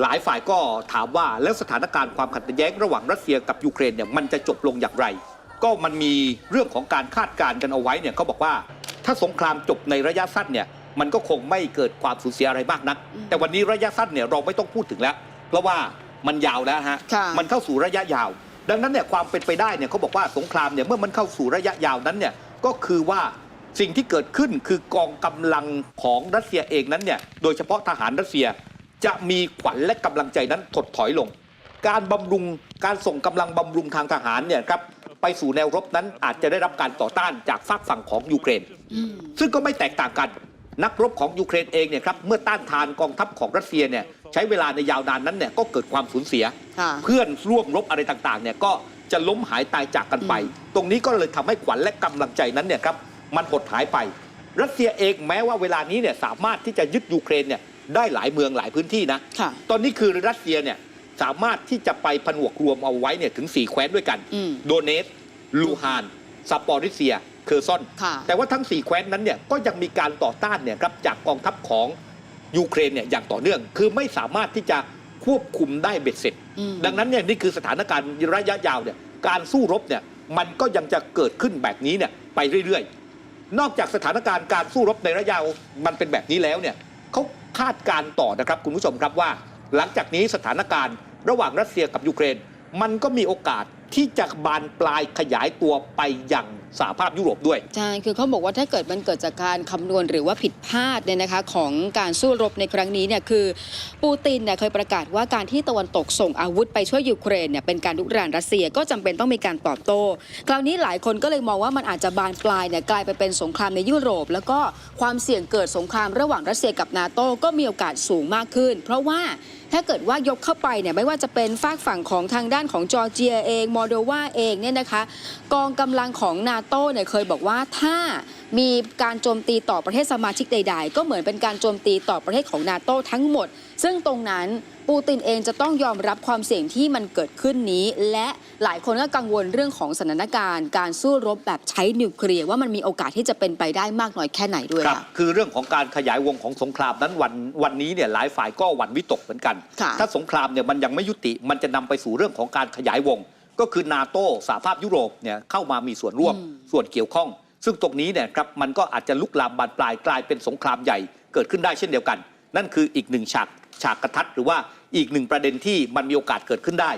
หลายฝ่ายก็ถามว่าแล้วสถานการณ์ความขัดแย้งระหว่างรัสเซียกับยูเครนเนี่ยมันจะจบลงอย่างไร ก็มันมีเรื่องของการคาดการณ์กันเอาไว้เนี่ยเขาบอกว่า ถ้าสงครามจบในระยะสั้นเนี่ยมันก็คงไม่เกิดความสูญเสียอะไรมากนักอืมแต่วันนี้ระยะสั้นเนี่ยเราไม่ต้องพูดถึงแล้ว เพราะว่ามันยาวแล้วฮะค่ะมันเข้าสู่ระยะยาว ดังนั้นเนี่ยความเป็นไปได้เนี่ยเขาบอกว่าสงครามเนี่ยเมื่อมันเข้าสู่ระยะยาวนั้นเนี่ยก็คือว่าสิ่งที่เกิดขึ้นคือกองกำลังของรัสเซียเองนั้นเนี่ยโดยเฉพาะทหารรัสเซีย จะมีขวัญและกำลังใจนั้นถดถอยลง การบำรุงการส่งกำลังบำรุงทางทหารเนี่ยครับไปสู่แนวรบนั้นอาจจะได้รับการต่อต้านจากฝากฝั่งของยูเครนอืมซึ่งก็ไม่แตกต่างกัน นักรบของยูเครนเองเนี่ยครับเมื่อต้านทานกองทัพของรัสเซียเนี่ยใช้เวลาในยาวนานนั้นเนี่ยก็เกิดความสูญเสียค่ะเพื่อนร่วมรบอะไรต่างๆเนี่ยก็จะล้มหายตายจากกันไปอืมตรงนี้ก็เลยทำให้ขวัญและกำลังใจนั้นเนี่ยครับมันหดหายไป รัสเซียเองแม้ว่าเวลานี้เนี่ยสามารถที่จะยึดยูเครนเนี่ย ได้หลายเมืองหลายพื้นที่นะ ค่ะ ตอนนี้คือรัสเซียเนี่ยสามารถที่จะไปผนวกรวมเอาไว้เนี่ยถึง 4 แคว้นด้วยกัน อืมโดเนส ลูฮานซาปอริเซีย เคอร์ซอน ค่ะ แต่ว่าทั้ง 4 แคว้นนั้นเนี่ยก็ยังมีการต่อต้านเนี่ยครับจากกองทัพของยูเครนเนี่ยอย่างต่อเนื่อง คือไม่สามารถที่จะควบคุมได้เบ็ดเสร็จ อืม ดังนั้นเนี่ยนี่คือสถานการณ์ระยะยาวเนี่ยการสู้รบเนี่ยมันก็ยังจะเกิดขึ้นแบบนี้เนี่ยไปเรื่อยๆ นอกจากสถานการณ์การสู้รบในระยะยาวมันเป็นแบบนี้แล้วเนี่ยเขา คาดการณ์ต่อนะครับคุณผู้ชมครับว่า หลังจากนี้สถานการณ์ระหว่างรัสเซียกับยูเครน มันก็มีโอกาสที่จะบานปลายขยายตัวไปอย่าง สหภาพยุโรปด้วย ใช่ คือเขาบอกว่าถ้าเกิดมันเกิดจากการคำนวณหรือว่าผิดพลาดเนี่ยนะคะของการสู้รบในครั้งนี้เนี่ยคือปูตินเนี่ยเคยประกาศว่าการที่ตะวันตกส่งอาวุธไปช่วยยูเครนเนี่ยเป็นการลุกรานรัสเซียก็จำเป็นต้องมีการตอบโต้ คราวนี้หลายคนก็เลยมองว่ามันอาจจะบานปลายเนี่ยกลายไปเป็นสงครามในยุโรป แล้วก็ความเสี่ยงเกิดสงครามระหว่างรัสเซียกับนาโต้ก็มีโอกาสสูงมากขึ้น เพราะว่าถ้าเกิดว่ายกเข้าไปเนี่ยไม่ว่าจะเป็นฝากฝั่งของทางด้านของจอร์เจียเองมอลโดวาเองเนี่ยนะคะกองกำลังของนาโต้เนี่ยเคยบอกว่าถ้ามีการโจมตีต่อประเทศสมาชิกใด ๆ ก็เหมือนเป็นการโจมตีต่อประเทศของนาโต้ทั้งหมด ซึ่งตรงนั้นปูตินเองจะต้องยอมรับความเสี่ยงที่มันเกิดขึ้นนี้ และหลายคนก็กังวลเรื่องของสถานการณ์ การสู้รบแบบใช้นิวเคลียร์ว่ามันมีโอกาสที่จะเป็นไปได้มากน้อยแค่ไหนด้วยครับค่ะคือเรื่องของการขยายวงของสงครามนั้นวันวันนี้เนี่ยหลายฝ่ายก็หวั่นวิตกเหมือนกันค่ะถ้าสงครามเนี่ยมันยังไม่ยุติมันจะนำไปสู่เรื่องของการขยายวง ก็คือนาโตสหภาพยุโรปเนี่ยเข้ามามีส่วนร่วมอืมส่วนเกี่ยวข้อง ซึ่งตรงนี้เนี่ยครับมันก็อาจจะลุกลามบานปลายกลายเป็นสงครามใหญ่เกิดขึ้นได้เช่นเดียวกัน นั่นคืออีกหนึ่งฉากฉากกระทัดหรือว่าอีกหนึ่งประเด็นที่มันมีโอกาสเกิดขึ้นได้